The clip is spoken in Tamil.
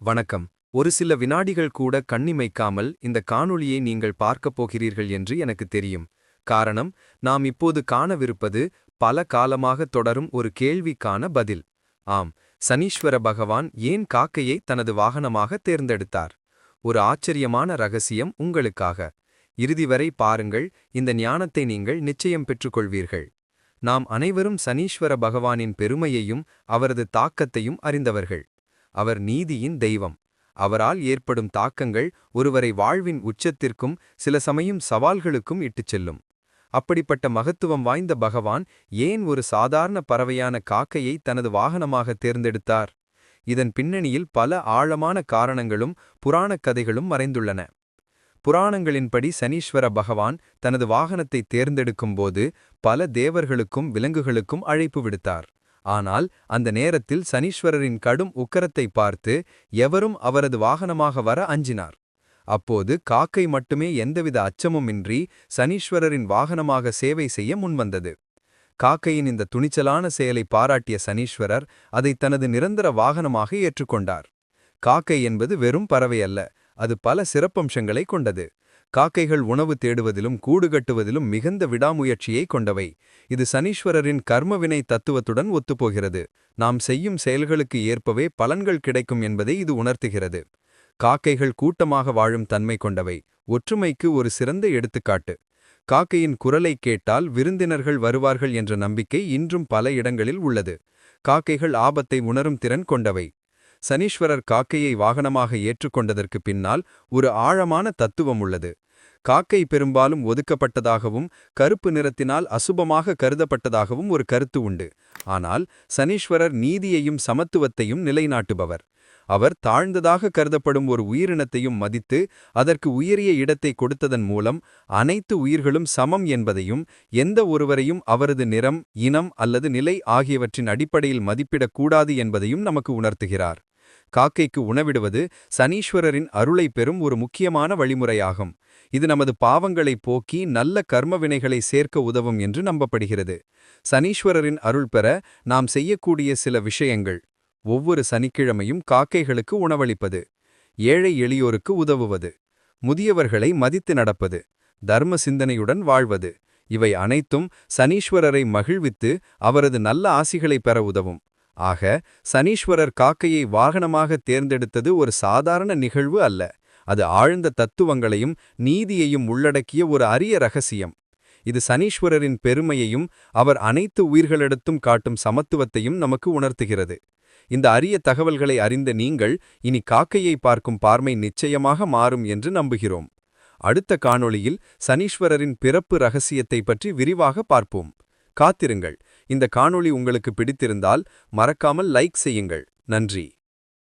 வணக்கம். ஒரு சில வினாடிகள் கூட கண்ணிமைக்காமல் இந்த காணொளியை நீங்கள் பார்க்கப் போகிறீர்கள் என்று எனக்கு தெரியும். காரணம் நாம் இப்போது காணவிருப்பது பல காலமாக தொடரும் ஒரு கேள்விக்கான பதில். ஆம் சனீஸ்வர பகவான் ஏன் காக்கையை தனது வாகனமாக தேர்ந்தெடுத்தார்? ஒரு ஆச்சரியமான ரகசியம் உங்களுக்காக. இறுதி வரை பாருங்கள் இந்த ஞானத்தை நீங்கள் நிச்சயம் பெற்றுக்கொள்வீர்கள். நாம் அனைவரும் சனீஸ்வர பகவானின் பெருமையையும் அவரது தாக்கத்தையும் அறிந்தவர்கள். அவர் நீதியின் தெய்வம். அவரால் ஏற்படும் தாக்கங்கள் ஒருவரை வாழ்வின் உச்சத்திற்கும் சில சமயம் சவால்களுக்கும் இட்டுச் செல்லும். அப்படிப்பட்ட மகத்துவம் வாய்ந்த பகவான் ஏன் ஒரு சாதாரண பறவையான காக்கையை தனது வாகனமாக தேர்ந்தெடுத்தார்? இதன் பின்னணியில் பல ஆழமான காரணங்களும் புராணக் கதைகளும் மறைந்துள்ளன. புராணங்களின்படி சனீஸ்வர பகவான் தனது வாகனத்தை தேர்ந்தெடுக்கும்போது பல தேவர்களுக்கும் விலங்குகளுக்கும் அழைப்பு விடுத்தார். ஆனால் அந்த நேரத்தில் சனீஸ்வரரின் கடும் உக்கரத்தை பார்த்து எவரும் அவரது வாகனமாக வர அஞ்சினார். அப்போது காக்கை மட்டுமே எந்தவித அச்சமுமின்றி சனீஸ்வரரின் வாகனமாக சேவை செய்ய முன்வந்தது. காக்கையின் இந்த துணிச்சலான செயலை பாராட்டிய சனீஸ்வரர் அதை தனது நிரந்தர வாகனமாக ஏற்றுக்கொண்டார். காக்கை என்பது வெறும் பறவை அல்ல அது பல சிறப்பம்சங்களை கொண்டது. காக்கைகள் உணவு தேடுவதிலும் கூடு கட்டுவதிலும் மிகுந்த விடாமுயற்சியை கொண்டவை. இது சனீஸ்வரரின் கர்மவினை தத்துவத்துடன் ஒத்துப்போகிறது. நாம் செய்யும் செயல்களுக்கு ஏற்பவே பலன்கள் கிடைக்கும் என்பதை இது உணர்த்துகிறது. காக்கைகள் கூட்டமாக வாழும் தன்மை கொண்டவை. ஒற்றுமைக்கு ஒரு சிறந்த எடுத்துக்காட்டு. காக்கையின் குரலை கேட்டால் விருந்தினர்கள் வருவார்கள் என்ற நம்பிக்கை இன்றும் பல இடங்களில் உள்ளது. காக்கைகள் ஆபத்தை உணரும் திறன் கொண்டவை. சனீஸ்வரர் காக்கையை வாகனமாக ஏற்றுக்கொண்டதற்கு பின்னால் ஒரு ஆழமான தத்துவம் உள்ளது. காக்கை பெரும்பாலும் ஒதுக்கப்பட்டதாகவும் கருப்பு நிறத்தினால் அசுபமாக கருதப்பட்டதாகவும் ஒரு கருத்து உண்டு. ஆனால் சனீஸ்வரர் நீதியையும் சமத்துவத்தையும் நிலைநாட்டுபவர். அவர் தாழ்ந்ததாக கருதப்படும் ஒரு உயிரினத்தையும் மதித்து அதற்கு உயரிய இடத்தை கொடுத்ததன் மூலம் அனைத்து உயிர்களும் சமம் என்பதையும் எந்த ஒருவரையும் அவரது நிறம் இனம் அல்லது நிலை ஆகியவற்றின் அடிப்படையில் மதிப்பிடக்கூடாது என்பதையும் நமக்கு உணர்த்துகிறார். காக்கைக்கு உணவிடுவது சனீஸ்வரரின் அருளை பெறும் ஒரு முக்கியமான வழிமுறையாகும். இது நமது பாவங்களை போக்கி நல்ல கர்ம வினைகளை சேர்க்க உதவும் என்று நம்பப்படுகிறது. சனீஸ்வரரின் அருள் பெற நாம் செய்யக்கூடிய சில விஷயங்கள். ஒவ்வொரு சனிக்கிழமையும் காக்கைகளுக்கு உணவளிப்பது. ஏழை எளியோருக்கு உதவுவது. முதியவர்களை மதித்து நடப்பது. தர்ம சிந்தனையுடன் வாழ்வது. இவை அனைத்தும் சனீஸ்வரரை மகிழ்வித்து அவரது நல்ல ஆசிகளை பெற உதவும். ஆக சனீஸ்வரர் காக்கையை வாகனமாக தேர்ந்தெடுத்தது ஒரு சாதாரண நிகழ்வு அல்ல. அது ஆழ்ந்த தத்துவங்களையும் நீதியையும் உள்ளடக்கிய ஒரு அரிய ரகசியம். இது சனீஸ்வரரின் பெருமையையும் அவர் அனைத்து உயிர்களிடத்தும் காட்டும் சமத்துவத்தையும் நமக்கு உணர்த்துகிறது. இந்த அரிய தகவல்களை அறிந்த நீங்கள் இனி காக்கையை பார்க்கும் பார்மை நிச்சயமாக மாறும் என்று நம்புகிறோம். அடுத்த காணொளியில் சனீஸ்வரரின் பிறப்பு ரகசியத்தை பற்றி விரிவாக பார்ப்போம். காத்திருங்கள். இந்த காணொளி உங்களுக்கு பிடித்திருந்தால் மறக்காமல் லைக் செய்யுங்கள். நன்றி.